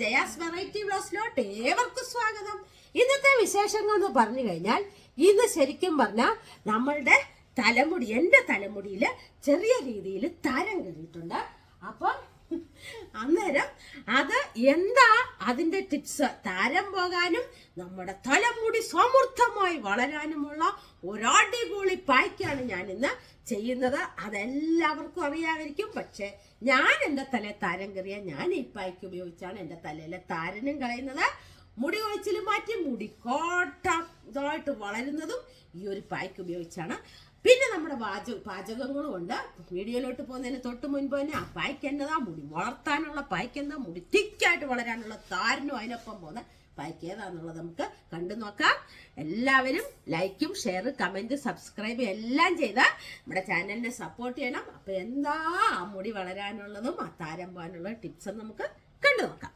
Jaya's variety ബ്ലോസിലോട്ട് ഏവർക്കും സ്വാഗതം. ഇന്നത്തെ വിശേഷങ്ങൾ എന്ന് പറഞ്ഞു കഴിഞ്ഞാൽ ഇന്ന് ശരിക്കും പറഞ്ഞാൽ നമ്മളുടെ തലമുടി എന്റെ തലമുടിയിൽ ചെറിയ രീതിയിൽ തരം കയറിയിട്ടുണ്ട് അപ്പം അന്നേരം അത് എന്താ അതിന്റെ ടിപ്സ്? താരം പോകാനും നമ്മുടെ തലമുടി സമൃദ്ധമായി വളരാനുമുള്ള ഒരടിപൊളി പായ്ക്കാണ് ഞാൻ ഇന്ന് ചെയ്യുന്നത് അതെല്ലാവർക്കും അറിയാതിരിക്കും. പക്ഷെ ഞാൻ എന്റെ തലയിൽ താരം കയറിയ ഞാൻ ഈ പായ്ക്ക് ഉപയോഗിച്ചാണ് എന്റെ തലയിലെ താരനും കളയുന്നത്. മുടി ഒഴിച്ചിൽ മാറ്റി മുടി കോട്ട ഇതായിട്ട് വളരുന്നതും ഈ ഒരു പായ്ക്ക് ഉപയോഗിച്ചാണ്. പിന്നെ നമ്മുടെ പാചക പാചകങ്ങളും ഉണ്ട്. വീഡിയോയിലോട്ട് പോകുന്നതിന് തൊട്ട് മുൻപ് തന്നെ ആ പായ്ക്ക് എന്നതാ? മുടി വളർത്താനുള്ള പായ്ക്ക് എന്താ? മുടി തിക്കായിട്ട് വളരാനുള്ള താരനും അതിനൊപ്പം പോകുന്ന പായ്ക്ക് ഏതാന്നുള്ളത് നമുക്ക് കണ്ടു നോക്കാം. എല്ലാവരും ലൈക്കും ഷെയർ കമന്റ് സബ്സ്ക്രൈബ് എല്ലാം ചെയ്ത് നമ്മുടെ ചാനലിനെ സപ്പോർട്ട് ചെയ്യണം. അപ്പൊ എന്താ ആ മുടി വളരാനുള്ളതും ആ താരം പോകാനുള്ള ടിപ്സും നമുക്ക് കണ്ടു നോക്കാം.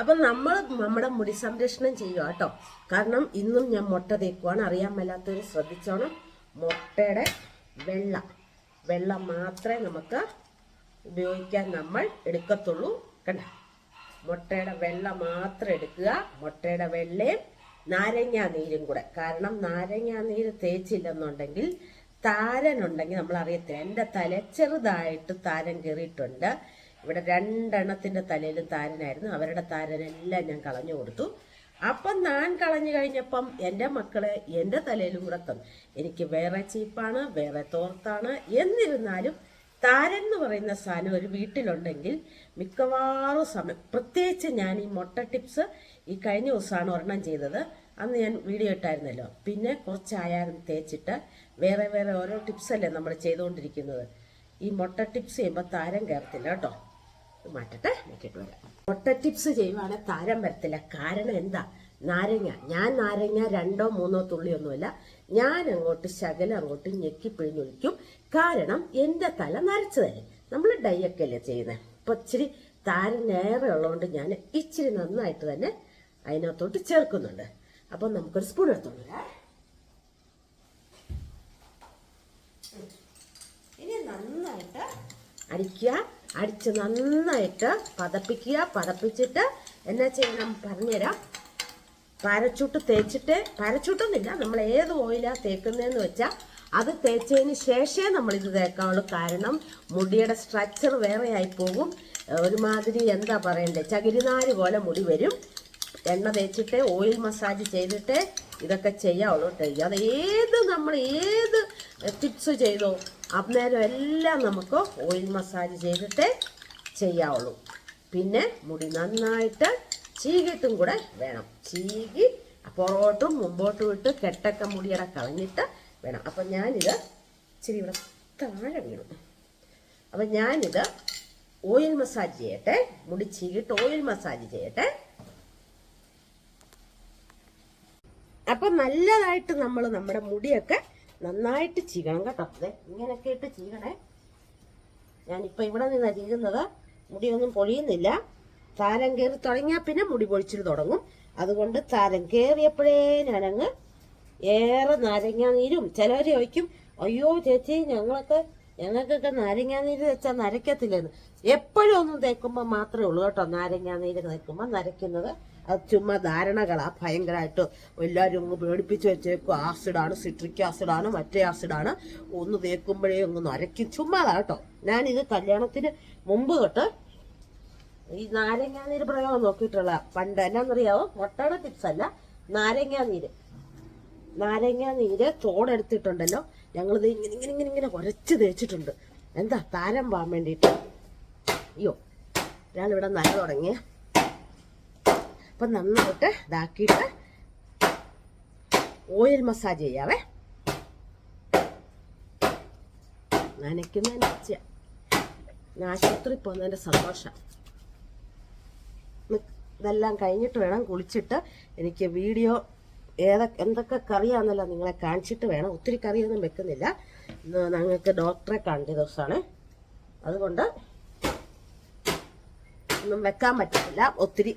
അപ്പൊ നമ്മൾ നമ്മുടെ മുടി സംരക്ഷണം ചെയ്യുക കേട്ടോ. കാരണം ഇന്നും ഞാൻ മുട്ട തേക്കുവാണ്. അറിയാൻ മേലാത്തവർ ശ്രദ്ധിച്ചോണം. മുട്ടയുടെ വെള്ള വെള്ളം മാത്രമേ നമുക്ക് ഉപയോഗിക്കാൻ നമ്മൾ എടുക്കത്തുള്ളൂ കണ്ട? മുട്ടയുടെ വെള്ള മാത്രം എടുക്കുക. മുട്ടയുടെ വെള്ളയും നാരങ്ങാ നീരും കൂടെ. കാരണം നാരങ്ങാ നീര് തേച്ചില്ലെന്നുണ്ടെങ്കിൽ താരനുണ്ടെങ്കിൽ നമ്മൾ അറിയത്തില്ല എന്റെ തല ചെറുതായിട്ട് താരൻ കയറിയിട്ടുണ്ട് ഇവിടെ രണ്ടെണ്ണത്തിന്റെ തലയിലും താരനായിരുന്നു. അവരുടെ താരനെല്ലാം ഞാൻ കളഞ്ഞു കൊടുത്തു. അപ്പം ഞാൻ കളഞ്ഞു കഴിഞ്ഞപ്പം എന്റെ മക്കളെ എന്റെ തലയിലും കൂടെ തന്നു. എനിക്ക് വേറെ ചീപ്പാണ് വേറെ തോർത്താണ്. എന്നിരുന്നാലും താരൻ എന്ന് പറയുന്ന സാധനം ഒരു വീട്ടിലുണ്ടെങ്കിൽ മിക്കവാറും സമയം പ്രത്യേകിച്ച് ഞാൻ ഈ മുട്ട ടിപ്സ് ഈ കഴിഞ്ഞ ദിവസമാണ് ഒരെണ്ണം ചെയ്തത്. അന്ന് ഞാൻ വീഡിയോ ഇട്ടായിരുന്നല്ലോ. പിന്നെ കുറച്ചായാലും തേച്ചിട്ട് വേറെ വേറെ ഓരോ ടിപ്സല്ലേ നമ്മൾ ചെയ്തുകൊണ്ടിരിക്കുന്നത്. ഈ മുട്ട ടിപ്സ് ചെയ്യുമ്പോൾ താരം കയറത്തില്ല കേട്ടോ. മാറ്റട്ടെ നോക്കിയിട്ട് വരാം. മുട്ട ടിപ്സ് ചെയ്യുവാണെങ്കിൽ താരം വരത്തില്ല. കാരണം എന്താ? നാരങ്ങ. ഞാൻ നാരങ്ങ രണ്ടോ മൂന്നോ തുള്ളിയൊന്നുമല്ല. ഞാൻ അങ്ങോട്ട് ശകലം അങ്ങോട്ട് ഞെക്കി പിഴിഞ്ഞൊഴിക്കും കാരണം എന്റെ തല നരച്ചതല്ലേ. നമ്മൾ ഡൈയൊക്കെ അല്ലേ ചെയ്യുന്നത് അപ്പൊ ഇച്ചിരി താര നേരെ ഉള്ളതുകൊണ്ട് ഞാൻ ഇച്ചിരി നന്നായിട്ട് തന്നെ അതിനകത്തോട്ട് ചേർക്കുന്നുണ്ട്. അപ്പം നമുക്കൊരു സ്പൂൺ എടുത്തോളൂ. ഇനി നന്നായിട്ട് അടിക്കുക. അടിച്ച് നന്നായിട്ട് പതപ്പിക്കുക. പതപ്പിച്ചിട്ട് എന്നാ ചെയ്യണം? പറഞ്ഞുതരാം. പാരച്ചൂട്ട് തേച്ചിട്ട് പാരച്ചൂട്ടൊന്നുമില്ല നമ്മൾ ഏത് ഓയിലാണ് തേക്കുന്നതെന്ന് വെച്ചാൽ അത് തേച്ചതിന് ശേഷമേ നമ്മളിത് തേക്കാവുള്ളൂ. കാരണം മുടിയുടെ സ്ട്രക്ചർ വേറെ ആയി പോകും ഒരുമാതിരി എന്താ പറയണ്ടേ? ചകിരിനാര് പോലെ മുടി വരും. എണ്ണ തേച്ചിട്ട് ഓയിൽ മസാജ് ചെയ്തിട്ട് ഇതൊക്കെ ചെയ്യാവുള്ളൂ കേട്ടോ. അത് ഏത് നമ്മൾ ഏത് ടിപ്സ് ചെയ്തോ അന്നേരം എല്ലാം നമുക്ക് ഓയിൽ മസാജ് ചെയ്തിട്ട് ചെയ്യാവുള്ളൂ. പിന്നെ മുടി നന്നായിട്ട് ചീകിട്ടും കൂടെ വേണം. ചീകി പുറകോട്ടും മുമ്പോട്ടും ഇട്ട് കെട്ടൊക്കെ മുടിയടെ കളഞ്ഞിട്ട് വേണം. അപ്പം ഞാനിത് ഇച്ചിരി ഇവിടെ താഴെ വീണു. അപ്പം ഞാനിത് ഓയിൽ മസാജ് ചെയ്യട്ടെ. മുടി ചീകിട്ട് ഓയിൽ മസാജ് ചെയ്യട്ടെ. അപ്പം നല്ലതായിട്ട് നമ്മൾ നമ്മുടെ മുടിയൊക്കെ നന്നായിട്ട് ചീകണം കേട്ടോ. അതെ ഇങ്ങനെയൊക്കെ ഇട്ട് ചീകണേ. ഞാനിപ്പോൾ ഇവിടെ നിന്നാണ് ചീകുന്നത് മുടിയൊന്നും പൊഴിയുന്നില്ല. താരം കയറി തുടങ്ങിയാൽ പിന്നെ മുടി പൊഴിച്ചിട്ട് തുടങ്ങും. അതുകൊണ്ട് താരം കയറിയപ്പോഴേ ഞാനങ്ങ് ഏറെ നാരങ്ങാ നീരും ചിലവർ ചോദിക്കും അയ്യോ ചേച്ചി ഞങ്ങളൊക്കെ ഞങ്ങൾക്കൊക്കെ നാരങ്ങാ നീര് വെച്ചാൽ നരയ്ക്കത്തില്ലെന്ന്. എപ്പോഴും ഒന്നും തേക്കുമ്പോൾ മാത്രമേ ഉള്ളൂ കേട്ടോ നാരങ്ങാ നീര് തേക്കുമ്പോൾ നരയ്ക്കുന്നത്. അത് ചുമ്മാ ധാരണകളാ ഭയങ്കരമായിട്ട് എല്ലാവരും അങ്ങ് പേടിപ്പിച്ച് വെച്ചേക്കും. ആസിഡാണ് സിട്രിക് ആസിഡാണ് മറ്റേ ആസിഡാണ്. ഒന്ന് തേക്കുമ്പോഴേ ഒന്ന് നരയ്ക്കും. ചുമ്മാതാ കേട്ടോ. ഞാനിത് കല്യാണത്തിന് മുമ്പ് തൊട്ട് ഈ നാരങ്ങാ നീര് പ്രയോഗം നോക്കിയിട്ടുള്ള പണ്ട് എന്നാന്നറിയാവോ? മുട്ടയുടെ ടിപ്സ് അല്ല നാരങ്ങാ നീര് നാരങ്ങാ നീര് തോടെടുത്തിട്ടുണ്ടല്ലോ. ഞങ്ങളിത് ഇങ്ങനെ ഇങ്ങനെ ഇങ്ങനെ ഇങ്ങനെ ഉരച്ച് തേച്ചിട്ടുണ്ട്. എന്താ താരം പോകാൻ വേണ്ടിയിട്ട്. അയ്യോ ഒരാളിവിടെ നര തുടങ്ങിയ അപ്പം നന്നായിട്ട് ഇതാക്കിയിട്ട് ഓയിൽ മസാജ് ചെയ്യാവേ. നനയ്ക്കുന്നതിന് ആശുപത്രി പോകുന്നതിന്റെ സന്തോഷം. ഇതെല്ലാം കഴിഞ്ഞിട്ട് വേണം കുളിച്ചിട്ട് എനിക്ക് വീഡിയോ ഏതൊക്കെ എന്തൊക്കെ കറിയാണെന്നല്ല നിങ്ങളെ കാണിച്ചിട്ട് വേണം. ഒത്തിരി കറിയൊന്നും വെക്കുന്നില്ല. ഞങ്ങൾക്ക് ഡോക്ടറെ കണ്ട ദിവസമാണ് അതുകൊണ്ട് ഒന്നും വെക്കാൻ പറ്റത്തില്ല. ഒത്തിരി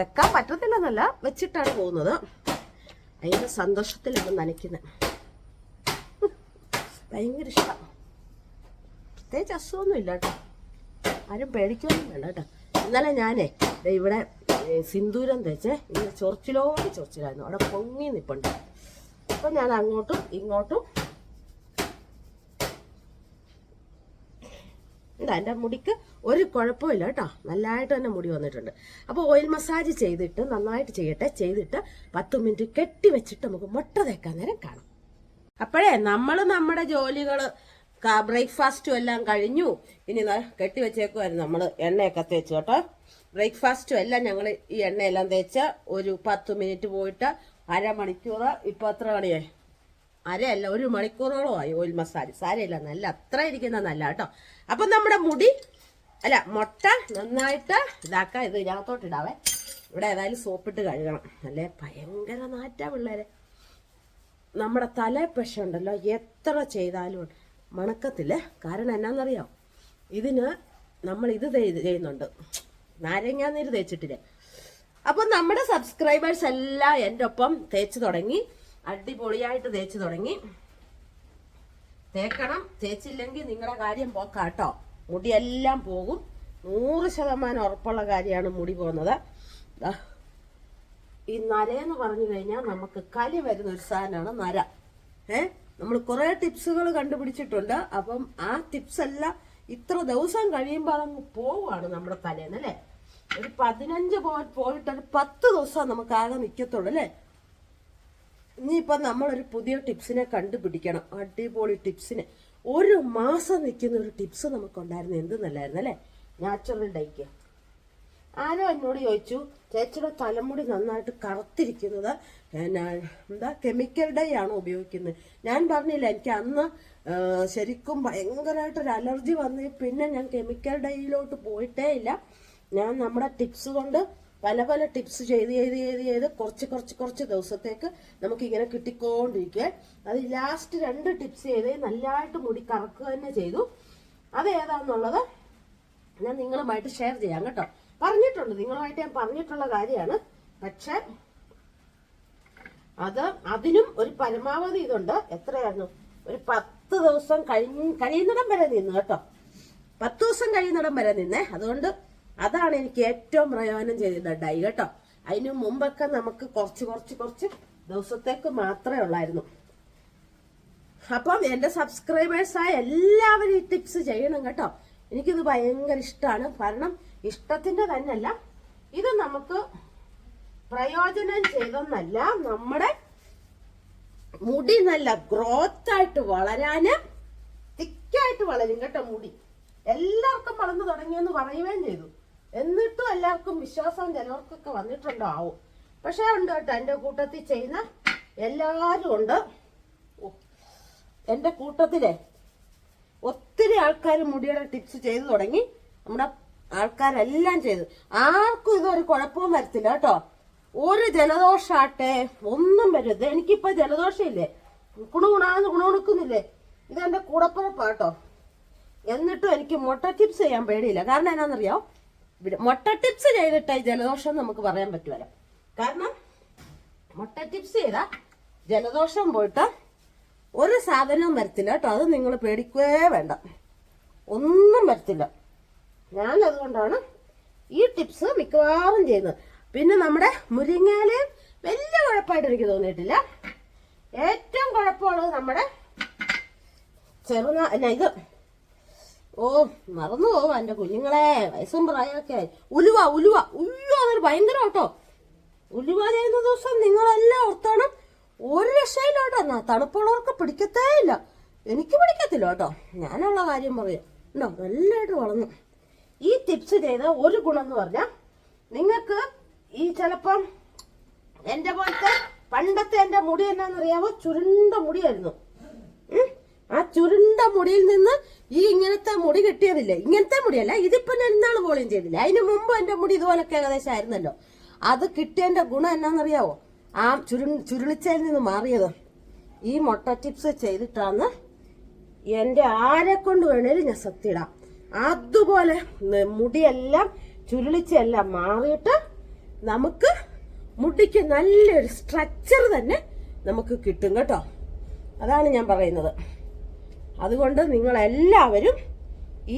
വെക്കാൻ പറ്റത്തില്ലെന്നല്ല വെച്ചിട്ടാണ് പോകുന്നത്. അതിന്റെ സന്തോഷത്തിലാണ് നനയ്ക്കുന്നത് ഭയങ്കര ഇഷ്ടം. പ്രത്യേകിച്ച് അസുഖമൊന്നും ഇല്ല കേട്ടോ. ആരും പേടിക്കൊന്നും വേണ്ട കേട്ടോ. ഇന്നലെ ഞാനേ ഇവിടെ സിന്ദൂരം തേച്ച് ഇങ്ങനെ ചൊറിച്ചിലോട് ചൊറിച്ചിലായിരുന്നു. അവിടെ പൊങ്ങി നിൽപ്പുണ്ട് അപ്പം ഞാൻ അങ്ങോട്ടും ഇങ്ങോട്ടും ഇതാ എന്റെ മുടിക്ക് ഒരു കുഴപ്പമില്ല കേട്ടോ. നല്ലതായിട്ട് തന്നെ മുടി വന്നിട്ടുണ്ട്. അപ്പോൾ ഓയിൽ മസാജ് ചെയ്തിട്ട് നന്നായിട്ട് ചെയ്യട്ടെ. ചെയ്തിട്ട് പത്ത് മിനിറ്റ് കെട്ടി വെച്ചിട്ട് നമുക്ക് മുട്ട തേക്കാൻ നേരം കാണാം. അപ്പോഴേ നമ്മൾ നമ്മുടെ ജോലികൾ ബ്രേക്ക്ഫാസ്റ്റും എല്ലാം കഴിഞ്ഞു. ഇനി കെട്ടിവെച്ചേക്കുമായിരുന്നു കെട്ടി വെച്ചേക്കുമായിരുന്നു നമ്മൾ എണ്ണയൊക്കെ തേച്ചു കേട്ടോ. ബ്രേക്ക്ഫാസ്റ്റും എല്ലാം ഞങ്ങൾ ഈ എണ്ണയെല്ലാം തേച്ച് ഒരു പത്ത് മിനിറ്റ് പോയിട്ട് അരമണിക്കൂർ ഇപ്പോൾ എത്ര മണിയായി? അരയല്ല ഒരു മണിക്കൂറോളമായി ഓയിൽ മസാജ്. സാരയില്ല നല്ല അത്ര ഇരിക്കുന്ന നല്ല കേട്ടോ. അപ്പം നമ്മുടെ മുടി അല്ല മുട്ട നന്നായിട്ട് ഇതാക്കാം. ഇത് ഇതിനകത്തോട്ടിടാവേ ഇവിടെ ഏതായാലും സോപ്പിട്ട് കഴുകണം. അല്ലേ? ഭയങ്കര നാറ്റാ പിള്ളേരെ. നമ്മുടെ തലപ്പശ ഉണ്ടല്ലോ. എത്ര ചെയ്താലും മണക്കത്തില്ല. കാരണം എന്നാന്നറിയാം ഇതിന് നമ്മൾ ഇത് ചെയ്യുന്നുണ്ട്. ചെയ്യുന്നുണ്ട് നാരങ്ങാനീര് തേച്ചിട്ടില്ലേ? അപ്പം നമ്മുടെ സബ്സ്ക്രൈബേഴ്സ് എല്ലാം എന്റെ ഒപ്പം തേച്ച് തുടങ്ങി. അടിപൊളിയായിട്ട് തേച്ച് തുടങ്ങി. തേക്കണം. തേച്ചില്ലെങ്കിൽ നിങ്ങളുടെ കാര്യം പോക്കാട്ടോ. മുടിയെല്ലാം പോകും. നൂറ് ശതമാനം ഉറപ്പുള്ള കാര്യമാണ് മുടി പോകുന്നത്. ഈ നരയെന്ന് പറഞ്ഞു കഴിഞ്ഞാൽ നമുക്ക് കലി വരുന്ന ഒരു സാധനമാണ് നര. ഏ? നമ്മൾ കുറെ ടിപ്സുകൾ കണ്ടുപിടിച്ചിട്ടുണ്ട്. അപ്പം ആ ടിപ്സ് എല്ലാം ഇത്ര ദിവസം കഴിയുമ്പോൾ അതങ്ങ് പോവുകയാണ് നമ്മുടെ തലേന്ന് അല്ലേ? ഒരു പതിനഞ്ച് പോയിന്റ് പോയിട്ട് ഒരു പത്ത് ദിവസം നമുക്ക് ആകെ നിൽക്കത്തുള്ളൂ അല്ലേ? ഇനിയിപ്പൊ നമ്മളൊരു പുതിയ ടിപ്സിനെ കണ്ടുപിടിക്കണം. അടിപൊളി ടിപ്സിനെ. ഒരു മാസം നിൽക്കുന്ന ഒരു ടിപ്സ് നമുക്കുണ്ടായിരുന്നു. എന്ത് നല്ലായിരുന്നു അല്ലേ? നാച്ചുറൽ ഡൈക്ക് ആരോ എന്നോട് ചോദിച്ചു ചേച്ചിയുടെ തലമുടി നന്നായിട്ട് കറുത്തിരിക്കുന്നത് എന്താ കെമിക്കൽ ഡൈ ആണ് ഉപയോഗിക്കുന്നത്? ഞാൻ പറഞ്ഞില്ല എനിക്ക് അന്ന് ശരിക്കും ഭയങ്കരമായിട്ടൊരു അലർജി വന്ന് പിന്നെ ഞാൻ കെമിക്കൽ ഡൈയിലോട്ട് പോയിട്ടേ ഇല്ല. ഞാൻ നമ്മുടെ ടിപ്സ് കൊണ്ട് പല പല ടിപ്സ് ചെയ്ത് ചെയ്ത് ചെയ്ത് ചെയ്ത് കുറച്ച് കുറച്ച് കുറച്ച് ദിവസത്തേക്ക് നമുക്ക് ഇങ്ങനെ കിട്ടിക്കൊണ്ടിരിക്കുക അത് ലാസ്റ്റ് രണ്ട് ടിപ്സ് ചെയ്ത് നല്ലതായിട്ട് മുടി കറക്കുക തന്നെ ചെയ്തു. അത് ഏതാന്നുള്ളത് ഞാൻ നിങ്ങളുമായിട്ട് ഷെയർ ചെയ്യാം കേട്ടോ. പറഞ്ഞിട്ടുണ്ട്. നിങ്ങളുമായിട്ട് ഞാൻ പറഞ്ഞിട്ടുള്ള കാര്യമാണ്. പക്ഷെ അത് അതിനും ഒരു പരമാവധി ഇതുണ്ട്. എത്രയായിരുന്നു? ഒരു പത്ത് ദിവസം കഴിഞ്ഞ് കഴിയുന്നിടം വരെ നിന്ന് കേട്ടോ. പത്ത് ദിവസം കഴിയുന്നിടം വരെ നിന്നേ. അതുകൊണ്ട് അതാണ് എനിക്ക് ഏറ്റവും പ്രയോജനം ചെയ്തത് ഡൈ കേട്ടോ. അതിനു മുമ്പൊക്കെ നമുക്ക് കുറച്ച് കുറച്ച് കുറച്ച് ദിവസത്തേക്ക് മാത്രമേ ഉള്ളായിരുന്നു. അപ്പം എന്റെ സബ്സ്ക്രൈബേഴ്സായ എല്ലാവരും ഈ ടിപ്സ് ചെയ്യണം കേട്ടോ. എനിക്കിത് ഭയങ്കര ഇഷ്ടമാണ് കാരണം ഇഷ്ടത്തിന്റെ തന്നെയല്ല ഇത് നമുക്ക് പ്രയോജനം ചെയ്തെന്നല്ല നമ്മുടെ മുടി നല്ല ഗ്രോത്ത് ആയിട്ട് വളരാന് തിക്കായിട്ട് വളരും കേട്ടോ മുടി. എല്ലാവർക്കും വളർന്നു തുടങ്ങിയെന്ന് പറയുകയും ചെയ്തു. എന്നിട്ടും എല്ലാവർക്കും വിശ്വാസം ചിലവർക്കൊക്കെ വന്നിട്ടുണ്ടോ ആവും. പക്ഷേ ഉണ്ട് കേട്ടോ എന്റെ കൂട്ടത്തിൽ ചെയ്യുന്ന എല്ലാവരും ഉണ്ട്. എന്റെ കൂട്ടത്തിലെ ഒത്തിരി ആൾക്കാർ മുടിയുടെ ടിപ്സ് ചെയ്തു തുടങ്ങി. നമ്മുടെ ആൾക്കാരെല്ലാം ചെയ്തു. ആർക്കും ഇതൊരു കുഴപ്പവും വരത്തില്ല കേട്ടോ. ഒരു ജലദോഷാട്ടെ ഒന്നും വരരുത്. എനിക്കിപ്പോ ജലദോഷമില്ലേ? കുണുകുണാന്ന് കുണുകുണുക്കുന്നില്ലേ? ഇതെന്റെ കേട്ടോ. എന്നിട്ടും എനിക്ക് മുട്ട ടിപ്സ് ചെയ്യാൻ പേടിയില്ല. കാരണം എന്നാന്നറിയോ മുട്ട ടിപ്സ് ചെയ്തിട്ട് ജലദോഷം നമുക്ക് പറയാൻ പറ്റുമല്ലോ കാരണം മുട്ട ടിപ്സ് ചെയ്താ ജലദോഷം പോയിട്ട് ഒരു സാധനവും വരത്തില്ല കേട്ടോ. അത് നിങ്ങൾ പേടിക്കേ വേണ്ട. ഒന്നും വരത്തില്ല. ഞാൻ അതുകൊണ്ടാണ് ഈ ടിപ്സ് മിക്കവാറും ചെയ്യുന്നത്. പിന്നെ നമ്മുടെ മുരിങ്ങാൽ വലിയ കുഴപ്പമായിട്ട് എനിക്ക് തോന്നിയിട്ടില്ല. ഏറ്റവും കുഴപ്പമുള്ളത് നമ്മുടെ ചെറുനാ അല്ല ഇത് ഓ മറന്നു പോവാ എന്റെ കുഞ്ഞുങ്ങളെ. വയസ്സും പ്രായമൊക്കെ ആയി. ഉലുവ ഉലുവ. അതൊരു ഭയങ്കര കേട്ടോ. ഉലുവ ചെയ്യുന്ന ദിവസം നിങ്ങളെല്ലാം ഓർത്തോണം ഒരു രക്ഷയില്ല കേട്ടോ തണുപ്പുള്ളവർക്ക് പിടിക്കത്തേ ഇല്ല. എനിക്ക് പിടിക്കത്തില്ല കേട്ടോ. ഞാനുള്ള കാര്യം പറയാം. ഉണ്ടോ നല്ലതായിട്ട് വളർന്നു. ഈ ടിപ്സ് ചെയ്ത ഒരു ഗുണം എന്ന് പറഞ്ഞാൽ നിങ്ങൾക്ക് ഈ ചിലപ്പം എന്റെ പോലത്തെ പണ്ടത്തെ എന്റെ മുടി എന്നാന്നറിയാമോ ചുരുണ്ട മുടിയായിരുന്നു. ആ ചുരുണ്ട മുടിയിൽ നിന്ന് ഈ ഇങ്ങനത്തെ മുടി കിട്ടിയതില്ലേ? ഇങ്ങനത്തെ മുടിയല്ല ഇതിപ്പോ ഞാൻ എന്താണ് പോളിയും ചെയ്തില്ല. അതിന് മുമ്പ് എന്റെ മുടി ഇതുപോലൊക്കെ ഏകദേശം ആയിരുന്നല്ലോ. അത് കിട്ടിയതിന്റെ ഗുണം എന്നാന്നറിയാവോ ആ ചുരു ചുരുളിച്ചയിൽ നിന്ന് മാറിയത് ഈ മുട്ട ടിപ്സ് ചെയ്തിട്ടാണ് എന്റെ ആരെ കൊണ്ട് വേണേലും ഞാൻ സത്യടാം അതുപോലെ മുടിയെല്ലാം ചുരുളിച്ചെല്ലാം മാറിയിട്ട് നമുക്ക് മുടിക്ക് നല്ലൊരു സ്ട്രക്ചർ തന്നെ നമുക്ക് കിട്ടും കേട്ടോ. അതാണ് ഞാൻ പറയുന്നത്. അതുകൊണ്ട് നിങ്ങൾ എല്ലാവരും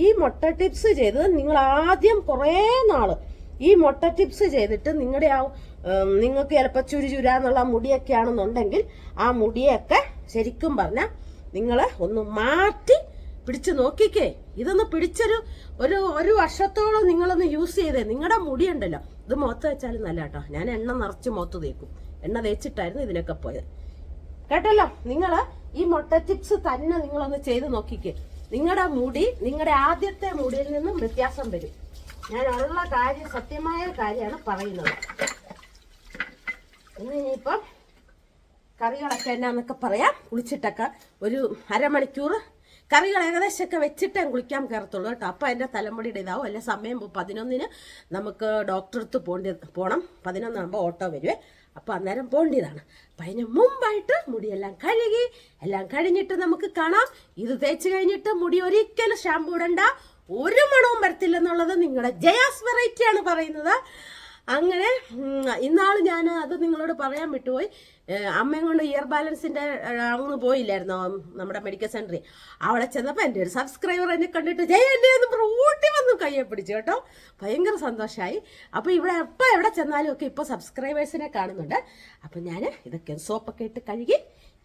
ഈ മുട്ട ടിപ്സ് ചെയ്ത് നിങ്ങൾ ആദ്യം കുറേ നാൾ ഈ മുട്ട ടിപ്സ് ചെയ്തിട്ട് നിങ്ങളുടെ ആ നിങ്ങൾക്ക് ചിലപ്പോൾ ചുരു ചുരാന്നുള്ള മുടിയൊക്കെ ആണെന്നുണ്ടെങ്കിൽ ആ മുടിയൊക്കെ ശരിക്കും പറഞ്ഞാൽ നിങ്ങൾ ഒന്ന് മാറ്റി പിടിച്ചു നോക്കിക്കേ. ഇതൊന്ന് പിടിച്ചൊരു ഒരു ഒരു വർഷത്തോളം നിങ്ങളൊന്ന് യൂസ് ചെയ്തേ. നിങ്ങളുടെ മുടിയുണ്ടല്ലോ. ഇത് മുഖത്ത് വെച്ചാലും നല്ല കേട്ടോ ഞാൻ എണ്ണ നിറച്ച് മുഖത്ത് തേക്കും. എണ്ണ തേച്ചിട്ടായിരുന്നു ഇതിനൊക്കെ പോയത്. കേട്ടല്ലോ? നിങ്ങൾ ഈ മുട്ട ടിപ്സ് തന്നെ നിങ്ങളൊന്ന് ചെയ്ത് നോക്കിക്കേ. നിങ്ങളുടെ മുടി നിങ്ങളുടെ ആദ്യത്തെ മുടിയിൽ നിന്നും വ്യത്യാസം വരും. ഞാൻ ഉള്ള കാര്യം സത്യമായ കാര്യമാണ് പറയുന്നത്. ഇന്ന് ഇനിയിപ്പം കറികളൊക്കെ എന്നാന്നൊക്കെ പറയാം. കുളിച്ചിട്ടൊക്കെ ഒരു അരമണിക്കൂർ കറികൾ ഏകദേശമൊക്കെ വെച്ചിട്ട് കുളിക്കാൻ കയറത്തുള്ളൂ കേട്ടോ. അപ്പം എന്റെ തലമുടിയുടെ ഇതാവും. അല്ലെ സമയം പതിനൊന്നിന് നമുക്ക് ഡോക്ടറെടുത്ത് പോണ്ടി പോകണം പതിനൊന്നാകുമ്പോൾ ഓട്ടോ വരുവേ. അപ്പോൾ അന്നേരം പോണ്ടിയതാണ്. അപ്പം അതിന് മുമ്പായിട്ട് മുടിയെല്ലാം കഴുകി എല്ലാം കഴിഞ്ഞിട്ട് നമുക്ക് കാണാം. ഇത് തേച്ച് കഴിഞ്ഞിട്ട് മുടി ഒരിക്കലും ഷാമ്പൂ ഇടണ്ട. ഒരു മണവും വരത്തില്ലെന്നുള്ളത് നിങ്ങളുടെ ജയാസ് വെറൈറ്റിയാണ് പറയുന്നത്. അങ്ങനെ ഇന്നാൾ ഞാൻ അത് നിങ്ങളോട് പറയാൻ വിട്ടുപോയി. അമ്മയും കൊണ്ട് ഇയർ ബാലൻസിന്റെ അങ്ങ് പോയില്ലായിരുന്നോ നമ്മുടെ മെഡിക്കൽ സെന്ററിൽ അവിടെ ചെന്നപ്പോൾ എന്റെ ഒരു സബ്സ്ക്രൈബർ എന്നെ കണ്ടിട്ട് ജയ എന്നെ ഒന്ന് ഊട്ടി വന്നു കയ്യെ പിടിച്ചു കേട്ടോ. ഭയങ്കര സന്തോഷമായി അപ്പോൾ ഇവിടെ എപ്പോൾ എവിടെ ചെന്നാലും ഒക്കെ ഇപ്പോൾ സബ്സ്ക്രൈബേഴ്സിനെ കാണുന്നുണ്ട്. അപ്പം ഞാൻ ഇതൊക്കെ സോപ്പൊക്കെ ഇട്ട് കഴുകി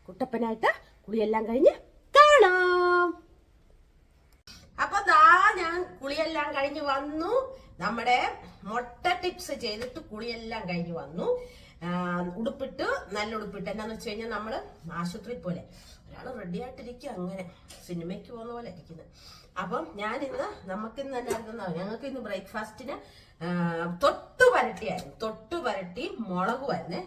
കുട്ടപ്പനായിട്ട് കുളിയെല്ലാം കഴിഞ്ഞ് കാണാം. ഞാൻ കുളിയെല്ലാം കഴിഞ്ഞ് വന്നു. നമ്മുടെ മുട്ട ടിപ്സ് ചെയ്തിട്ട് കുളിയെല്ലാം കഴിഞ്ഞ് വന്നു. ഉടുപ്പിട്ട് നല്ല ഉടുപ്പിട്ട്. എന്നാന്ന് വെച്ച് കഴിഞ്ഞാൽ നമ്മൾ ആശുപത്രി പോലെ. ഒരാൾ റെഡി ആയിട്ടിരിക്കുക അങ്ങനെ. സിനിമയ്ക്ക് പോകുന്ന പോലെ ഇരിക്കുന്നത് അപ്പം ഞാൻ നമുക്ക് ഇന്ന് തന്നെ ഞങ്ങൾക്ക് ഇന്ന് ബ്രേക്ക്ഫാസ്റ്റിന് തൊട്ടു പരട്ടിയായിരുന്നു. തൊട്ടു പരട്ടി മുളകുമായിരുന്നേ.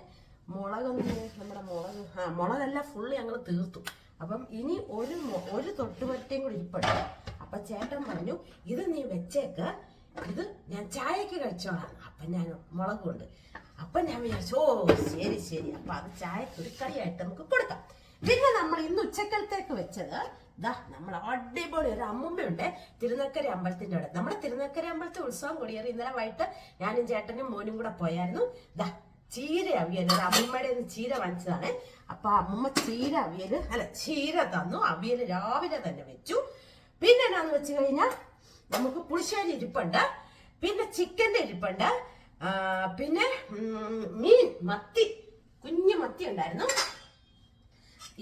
മുളകൊന്ന് നമ്മുടെ മുളക് ആ മുളകെല്ലാം ഫുള്ള് ഞങ്ങൾ തീർത്തു. അപ്പം ഇനി ഒരു ഒരു തൊട്ടുപരട്ടിയും കൂടി ഇരിപ്പുണ്ട്. അപ്പൊ ചേട്ടൻ പറഞ്ഞു ഇത് നീ വെച്ചേക്ക്. ഇത് ഞാൻ ചായക്ക് കഴിച്ചോളാം. അപ്പൊ ഞാൻ മുളകുണ്ട്. കൊണ്ട് അപ്പൊ ഞാൻ വിചാരിച്ചു ഓ ശരി ശരി. അപ്പൊ അത് ചായക്ക് ഒരു കറിയായിട്ട് നമുക്ക് കൊടുക്കാം. പിന്നെ നമ്മൾ ഇന്ന് ഉച്ചക്കലത്തേക്ക് വെച്ചത് ദാ നമ്മൾ അടിപൊളി ഒരു അമ്മുമ്മയുണ്ട് തിരുനക്കര അമ്പലത്തിന്റെ അവിടെ. നമ്മുടെ തിരുനക്കര അമ്പലത്തെ ഉത്സവം കൊടിയേറി ഇന്നലെ വൈകിട്ട് ഞാനും ചേട്ടനും മോനും കൂടെ പോയായിരുന്നു. ദാ ചീര അവിയൽ. ഒരു അമ്മൂമ്മയുടെ ചീര വാങ്ങിച്ചതാണ്. അപ്പൊ അമ്മൂമ്മ ചീര അവിയൽ അല്ല ചീര തന്നു. അവിയൽ രാവിലെ തന്നെ വെച്ചു. പിന്നെ എന്നാന്ന് വെച്ച് കഴിഞ്ഞാൽ നമുക്ക് പുളിശ്ശേരി ഇരിപ്പുണ്ട്. പിന്നെ ചിക്കന്റെ ഇരിപ്പുണ്ട്. പിന്നെ മീൻ മത്തി കുഞ്ഞു മത്തി ഉണ്ടായിരുന്നു.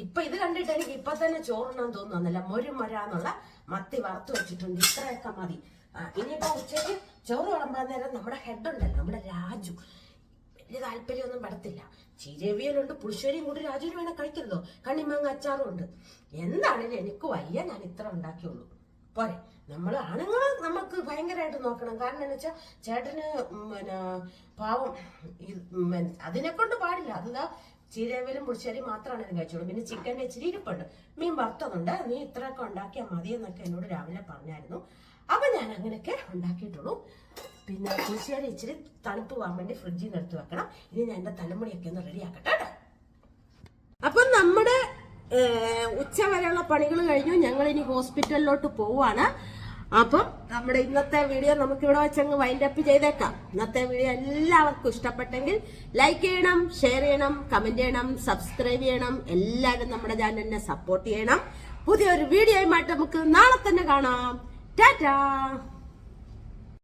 ഇപ്പൊ ഇത് കണ്ടിട്ട് എനിക്ക് ഇപ്പൊ തന്നെ ചോറുണ്ണാൻ തോന്നുന്നില്ല. മൊരുമരാന്നുള്ള മത്തി വറുത്തു വെച്ചിട്ടുണ്ട്. ഇത്രയൊക്കെ മതി. ഇനിയിപ്പോ ഉച്ചയ്ക്ക് ചോറ് വിളമ്പാൻ നേരം നമ്മുടെ ഹെഡ് ഉണ്ടല്ലോ നമ്മുടെ രാജു. വലിയ താല്പര്യമൊന്നും പടത്തില്ല. ചീരവിയലുണ്ട് പുളിശ്ശേരിയും കൂടി രാജുവിന് വേണം കഴിക്കരുതോ? കണ്ണിമാങ്ങ അച്ചാറും ഉണ്ട് എന്താണേലും എനിക്ക് വയ്യ ഞാൻ ഇത്ര ഉണ്ടാക്കിയുള്ളൂ. പോരെ. നമ്മൾ ആണുങ്ങൾ നമുക്ക് ഭയങ്കരമായിട്ട് നോക്കണം. കാരണം എന്ന് വെച്ചാൽ ചേട്ടന് പിന്നെ പാവം അതിനെ കൊണ്ട് പാടില്ല. അതാ ചീരവേലും പുളിശ്ശേരി മാത്രമാണ് ഇത് കഴിച്ചോളൂ. പിന്നെ ചിക്കന്റെ ഇച്ചിരി ഇരിപ്പുണ്ട്. മീൻ വറുത്തതുണ്ട്. നീ ഇത്രയൊക്കെ ഉണ്ടാക്കിയാൽ മതി എന്നൊക്കെ എന്നോട് രാവിലെ പറഞ്ഞായിരുന്നു. അപ്പൊ ഞാൻ അങ്ങനെയൊക്കെ ഉണ്ടാക്കിയിട്ടുള്ളൂ. പിന്നെ പുളിശ്ശേരി ഇച്ചിരി തണുപ്പ് പോകാൻ വേണ്ടി ഫ്രിഡ്ജിൽ നിന്ന് എടുത്ത് വെക്കണം. ഇനി ഞാൻ എന്റെ തലമുടിയൊക്കെ ഒന്ന് റെഡി ആക്കട്ടെ കേട്ടോ. അപ്പൊ നമ്മുടെ ഉച്ച വരെയുള്ള പണികൾ കഴിഞ്ഞു. ഞങ്ങൾ ഇനി ഹോസ്പിറ്റലിലോട്ട് പോവാണ്. അപ്പം നമ്മുടെ ഇന്നത്തെ വീഡിയോ നമുക്ക് ഇവിടെ വെച്ചങ്ങ് വൈൻഡ് അപ്പ് ചെയ്തേക്കാം. ഇന്നത്തെ വീഡിയോ എല്ലാവർക്കും ഇഷ്ടപ്പെട്ടെങ്കിൽ ലൈക്ക് ചെയ്യണം ഷെയർ ചെയ്യണം കമന്റ് ചെയ്യണം സബ്സ്ക്രൈബ് ചെയ്യണം. എല്ലാവരും നമ്മുടെ ചാനലിനെ സപ്പോർട്ട് ചെയ്യണം. പുതിയൊരു വീഡിയോയുമായിട്ട് നമുക്ക് നാളെ തന്നെ കാണാം. ടാറ്റാ!